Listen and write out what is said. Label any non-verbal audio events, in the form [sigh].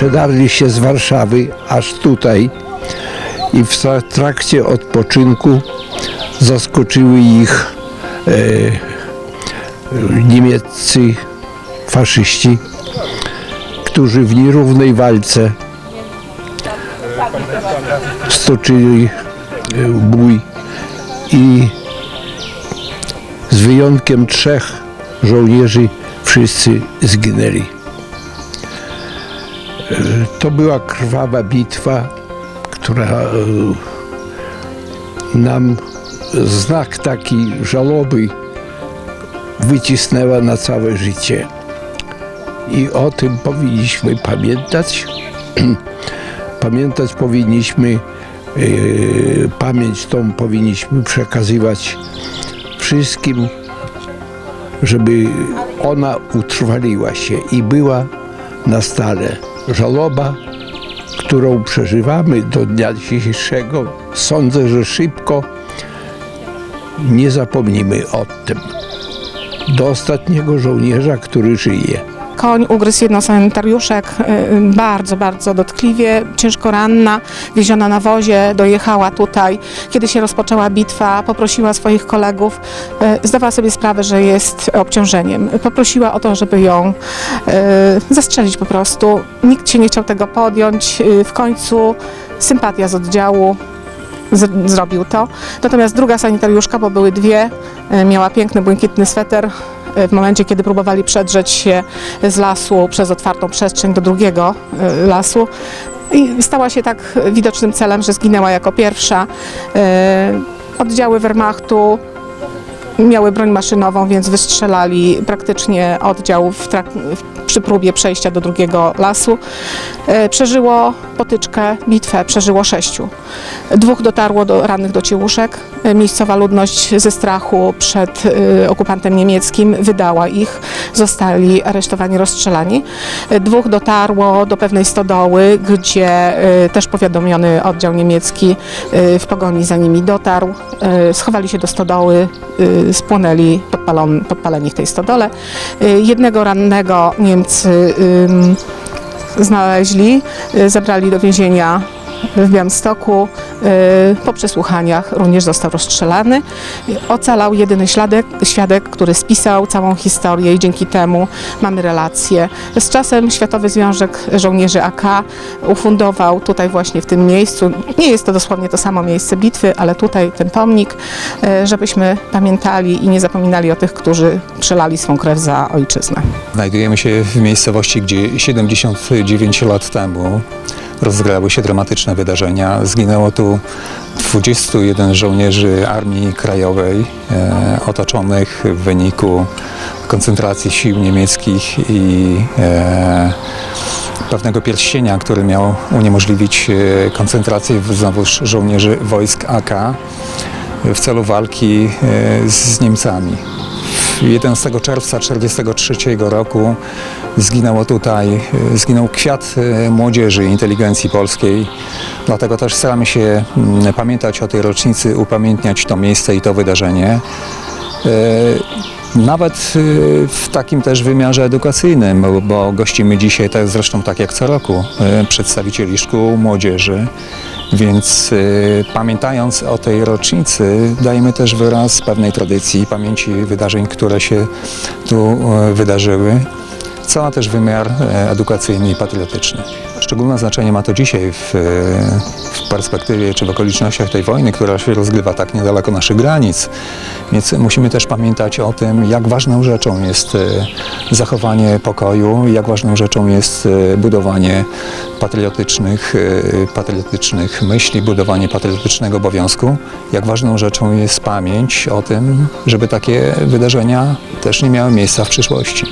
przedarli się z Warszawy aż tutaj i w tra- trakcie odpoczynku zaskoczyły ich e, niemieccy faszyści, którzy w nierównej walce stoczyli e, bój i z wyjątkiem trzech żołnierzy wszyscy zginęli. To była krwawa bitwa, która e, nam znak taki żałoby wycisnęła na całe życie. I o tym powinniśmy pamiętać. [clears throat] Pamiętać powinniśmy, e, pamięć tą powinniśmy przekazywać wszystkim, żeby ona utrwaliła się i była na stale. Żaloba, którą przeżywamy do dnia dzisiejszego, sądzę, że szybko nie zapomnimy o tym. Do ostatniego żołnierza, który żyje. Koń ugryzł jedno sanitariuszek y, bardzo, bardzo dotkliwie, ciężko ranna, wieziona na wozie, dojechała tutaj. Kiedy się rozpoczęła bitwa, poprosiła swoich kolegów, y, zdawała sobie sprawę, że jest obciążeniem. Poprosiła o to, żeby ją y, zastrzelić po prostu. Nikt się nie chciał tego podjąć. Y, W końcu sympatia z oddziału z- zrobił to. Natomiast druga sanitariuszka, bo były dwie, y, miała piękny, błękitny sweter. y, W momencie, kiedy próbowali przedrzeć się z lasu przez otwartą przestrzeń do drugiego y, lasu, i stała się tak widocznym celem, że zginęła jako pierwsza. Oddziały Wehrmachtu miały broń maszynową, więc wystrzelali praktycznie oddział w trak- przy próbie przejścia do drugiego lasu. E, Przeżyło potyczkę, bitwę, przeżyło sześciu. Dwóch dotarło do rannych do ciełuszek. E, Miejscowa ludność ze strachu przed e, okupantem niemieckim wydała ich. Zostali aresztowani, rozstrzelani. Dwóch dotarło do pewnej stodoły, gdzie też powiadomiony oddział niemiecki w pogoni za nimi dotarł. Schowali się do stodoły, spłonęli podpaleni w tej stodole. Jednego rannego Niemcy ym, znaleźli, y, zabrali do więzienia w Białymstoku. Y, Po przesłuchaniach również został rozstrzelany. Ocalał jedyny świadek, świadek, który spisał całą historię i dzięki temu mamy relację. Z czasem Światowy Związek Żołnierzy AK ufundował tutaj właśnie w tym miejscu, nie jest to dosłownie to samo miejsce bitwy, ale tutaj ten pomnik, y, żebyśmy pamiętali i nie zapominali o tych, którzy przelali swą krew za ojczyznę. Znajdujemy się w miejscowości, gdzie 79 lat temu rozgrały się dramatyczne wydarzenia. Zginęło tu 21 żołnierzy Armii Krajowej e, otoczonych w wyniku koncentracji sił niemieckich i e, pewnego pierścienia, który miał uniemożliwić e, koncentrację znowuż żołnierzy wojsk AK w celu walki e, z Niemcami. 11 czerwca 1943 roku zginęło tutaj, e, zginął kwiat e, młodzieży inteligencji polskiej. Dlatego też staramy się mm, pamiętać o tej rocznicy, upamiętniać to miejsce i to wydarzenie. E, Nawet w takim też wymiarze edukacyjnym, bo- gościmy dzisiaj, tak zresztą tak jak co roku, przedstawicieli szkół, młodzieży. Więc y, pamiętając o tej rocznicy, dajemy też wyraz pewnej tradycji, pamięci wydarzeń, które się tu y, wydarzyły, co ma też wymiar e, edukacyjny i patriotyczny. Szczególne znaczenie ma to dzisiaj w, e, w perspektywie czy w okolicznościach tej wojny, która się rozgrywa tak niedaleko naszych granic. Więc musimy też pamiętać o tym, jak ważną rzeczą jest e, zachowanie pokoju, jak ważną rzeczą jest e, budowanie patriotycznych, patriotycznych myśli, budowanie patriotycznego obowiązku, jak ważną rzeczą jest pamięć o tym, żeby takie wydarzenia też nie miały miejsca w przyszłości.